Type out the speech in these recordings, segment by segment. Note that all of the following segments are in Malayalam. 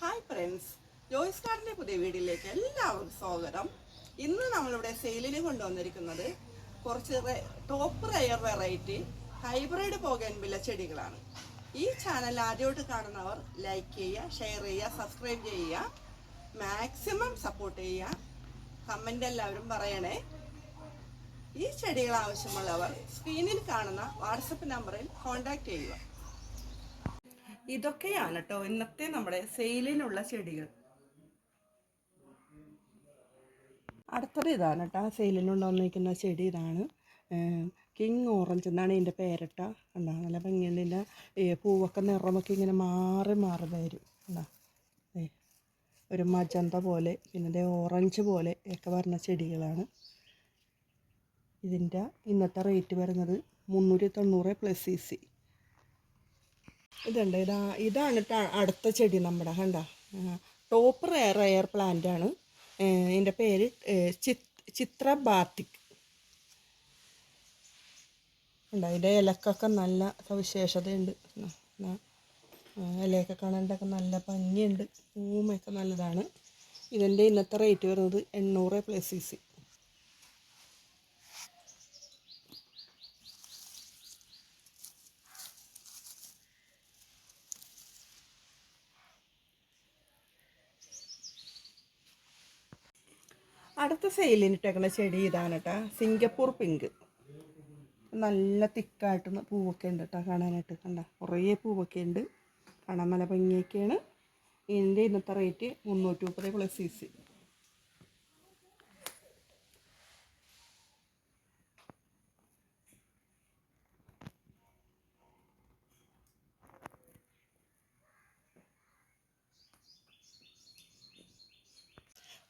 ഹായ് ഫ്രണ്ട്സ് ജോയ്സ് കാർഡിന്റെ പുതിയ വീടിലേക്ക് എല്ലാവർക്കും സ്വാഗതം. ഇന്ന് നമ്മളിവിടെ സെയിലിന് കൊണ്ടുവന്നിരിക്കുന്നത് കുറച്ച് ടോപ്പ് റയർ വെറൈറ്റി ഹൈബ്രിഡ് പോകാൻപില്ല ചെടികളാണ്. ഈ ചാനൽ ആദ്യമായിട്ട് കാണുന്നവർ ലൈക്ക് ചെയ്യുക ഷെയർ ചെയ്യുക സബ്സ്ക്രൈബ് ചെയ്യുക മാക്സിമം സപ്പോർട്ട് ചെയ്യുക. കമന്റ് എല്ലാവരും പറയണേ. ഈ ചെടികൾ ആവശ്യമുള്ളവർ സ്ക്രീനിൽ കാണുന്ന വാട്സപ്പ് നമ്പറിൽ കോൺടാക്റ്റ് ചെയ്യുക. ഇതൊക്കെയാണ് കേട്ടോ ഇന്നത്തെ നമ്മുടെ സെയിലിനുള്ള ചെടികൾ. അടുത്തത് ഇതാണ് കേട്ടോ സെയിലിനുള്ള വന്നിരിക്കുന്ന ചെടി ഇതാണ്. കിങ് ഓറഞ്ച് എന്നാണ് ഇതിന്റെ പേരട്ട. എന്താ നല്ല ഇതിന്റെ പൂവൊക്കെ നിറമൊക്കെ ഇങ്ങനെ മാറി മാറി വരും. എന്താ ഒരു മജന്ത പോലെ പിന്നെ ഓറഞ്ച് പോലെ ഒക്കെ വരുന്ന ചെടികളാണ്. ഇതിന്റെ ഇന്നത്തെ റേറ്റ് വരുന്നത് മുന്നൂറ്റി തൊണ്ണൂറ് പ്ലസ് സി സി ഇതുണ്ട്. ഇതാ ഇതാണ് അടുത്ത ചെടി നമ്മുടെ കണ്ട? ടോപ്പ് റെയർ റെയർ പ്ലാന്റ് ആണ്. എന്റെ പേര് ചിത്ര ബാത്തിക് ഉണ്ട് അതിന്റെ ഇലക്കൊക്കെ നല്ല സവിശേഷതയുണ്ട് ഇലയൊക്കെ കാണാനൊക്കെ നല്ല ഭംഗിയുണ്ട്. പൂമയൊക്കെ നല്ലതാണ്. ഇതിന്റെ ഇന്നത്തെ റേറ്റ് വരുന്നത് എണ്ണൂറ് പ്ലസ് സി സി അടുത്ത സെയിലിനിട്ടേക്കുന്ന ചെടി ഇതാണ് കേട്ടോ സിംഗപ്പൂർ പിങ്ക് നല്ല തിക്കായിട്ട് പൂവൊക്കെ ഉണ്ട് കേട്ടോ കാണാനായിട്ട്. കണ്ട കുറേ പൂവൊക്കെ ഉണ്ട്. കാണാൻ നല്ല ഭംഗിയൊക്കെയാണ്. ഇതിന്റെ ഇന്നത്തെ റേറ്റ് മുന്നൂറ്റി മുപ്പത് പ്ലസ് സി സി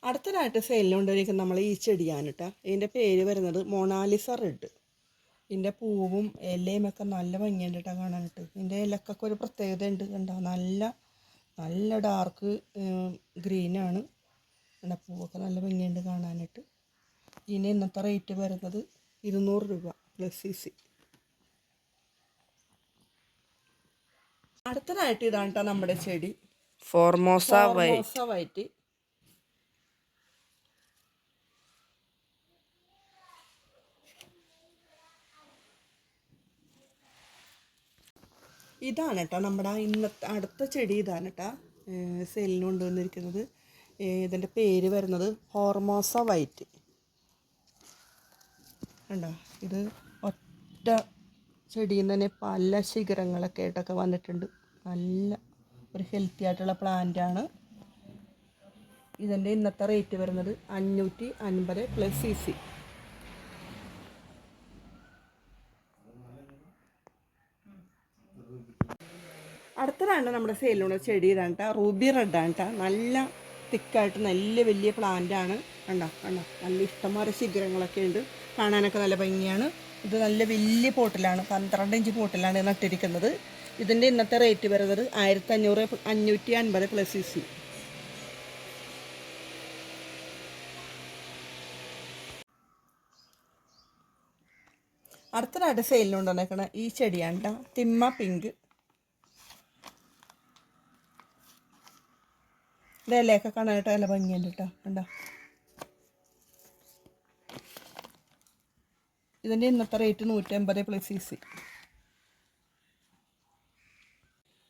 അടുത്തതായിട്ട് സെല്ലിൽ കൊണ്ടുവരിക്കുന്ന നമ്മൾ ഈ ചെടിയാണ് കേട്ടോ ഇതിന്റെ പേര് വരുന്നത് മൊണാലിസ റെഡ് ഇതിന്റെ പൂവും ഇലയും ഒക്കെ നല്ല ഭംഗിയുണ്ട് കേട്ടോ കാണാനായിട്ട് ഇതിന്റെ ഇലക്കൊക്കെ ഒരു പ്രത്യേകത ഉണ്ട് കണ്ടോ? നല്ല നല്ല ഡാർക്ക് ഗ്രീനാണ് എന്റെ പൂവൊക്കെ നല്ല ഭംഗിയുണ്ട് കാണാനായിട്ട് ഇതിന് ഇന്നത്തെ റേറ്റ് വരുന്നത് ഇരുന്നൂറ് രൂപ പ്ലസ് സി സി അടുത്തതായിട്ട് ഇതാണ് കേട്ടോ നമ്മുടെ ചെടി. ഫോർമോസ വൈറ്റ് ഇതാണ് കേട്ടോ നമ്മുടെ ഇന്നത്തെ അടുത്ത ചെടി ഇതാണ് കേട്ടോ സെല്ലിന് കൊണ്ടുവന്നിരിക്കുന്നത്. ഇതിന്റെ പേര് വരുന്നത് ഹോർമോസ വൈറ്റ്. കണ്ടോ? ഇത് ഒറ്റ ചെടിയിൽ നിന്ന് തന്നെ പല ശിഖരങ്ങളൊക്കെ ആയിട്ടൊക്കെ വന്നിട്ടുണ്ട്. നല്ല ഒരു ഹെൽത്തി ആയിട്ടുള്ള പ്ലാന്റ് ആണ്. ഇതിന്റെ ഇന്നത്തെ റേറ്റ് വരുന്നത് അഞ്ഞൂറ്റി അൻപത് പ്ലസ് സി സി അടുത്തതാണ് നമ്മുടെ സെയിലുള്ള ചെടി ഇതാണ് കേട്ടോ റൂബി റെഡാണ് കേട്ടോ നല്ല തിക്കായിട്ട് നല്ല വലിയ പ്ലാന്റ് ആണ്. കണ്ടോ കണ്ടോ. നല്ല ഇഷ്ടംപോലെ ശിഖരങ്ങളൊക്കെ ഉണ്ട്. കാണാനൊക്കെ നല്ല ഭംഗിയാണ്. ഇത് നല്ല വലിയ പോട്ടിലാണ്. പന്ത്രണ്ട് ഇഞ്ച് പോട്ടിലാണ് നട്ടിരിക്കുന്നത്. ഇതിന്റെ ഇന്നത്തെ റേറ്റ് വരുന്നത് ആയിരത്തി അഞ്ഞൂറ് അഞ്ഞൂറ്റി അൻപത് പ്ലസ് സി സി അടുത്തതായിട്ട് സെയിലിനുണ്ടെന്നേക്കണ ഈ ചെടിയാണ്. തിമ്മ പിങ്ക് ഇതിന്റെ ഇലയൊക്കെ കാണാനായിട്ട് നല്ല ഭംഗിയുണ്ട് കേട്ടോ കണ്ടോ? ഇതിന്റെ ഇന്നത്തെ റേറ്റ് നൂറ്റമ്പത് പ്ലസ് സി സി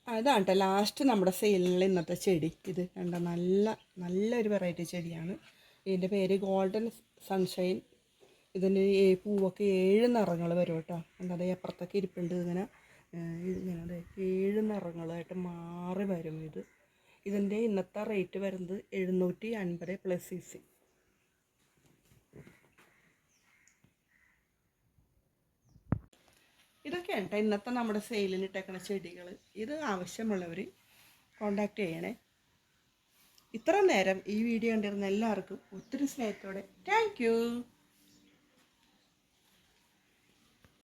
അതാണ് കേട്ടോ ലാസ്റ്റ് നമ്മുടെ സെയിലിനുള്ള ഇന്നത്തെ ചെടി. ഇത് കണ്ടോ? നല്ല നല്ലൊരു വെറൈറ്റി ചെടിയാണ്. ഇതിന്റെ പേര് ഗോൾഡൻ സൺഷൈൻ ഇതിന് ഈ പൂവൊക്കെ ഏഴ് നിറങ്ങൾ വരും കേട്ടോ കണ്ടോ? അതേ അപ്പുറത്തൊക്കെ ഇരിപ്പുണ്ട് ഇങ്ങനെ ഇങ്ങനെ ഏഴ് നിറങ്ങളായിട്ട് ഇത് ഇതിന്റെ ഇന്നത്തെ റേറ്റ് വരുന്നത് എഴുന്നൂറ്റി അൻപത് പ്ലസ് സി സി ഇതൊക്കെയാണ് കേട്ടോ ഇന്നത്തെ നമ്മുടെ സെയിലിന് ഇട്ടേക്കുന്ന ചെടികൾ ഇത് ആവശ്യമുള്ളവർ കോണ്ടാക്ട് ചെയ്യണേ. ഇത്ര നേരം ഈ വീഡിയോ കണ്ടിരുന്ന എല്ലാവർക്കും ഒത്തിരി സ്നേഹത്തോടെ. താങ്ക്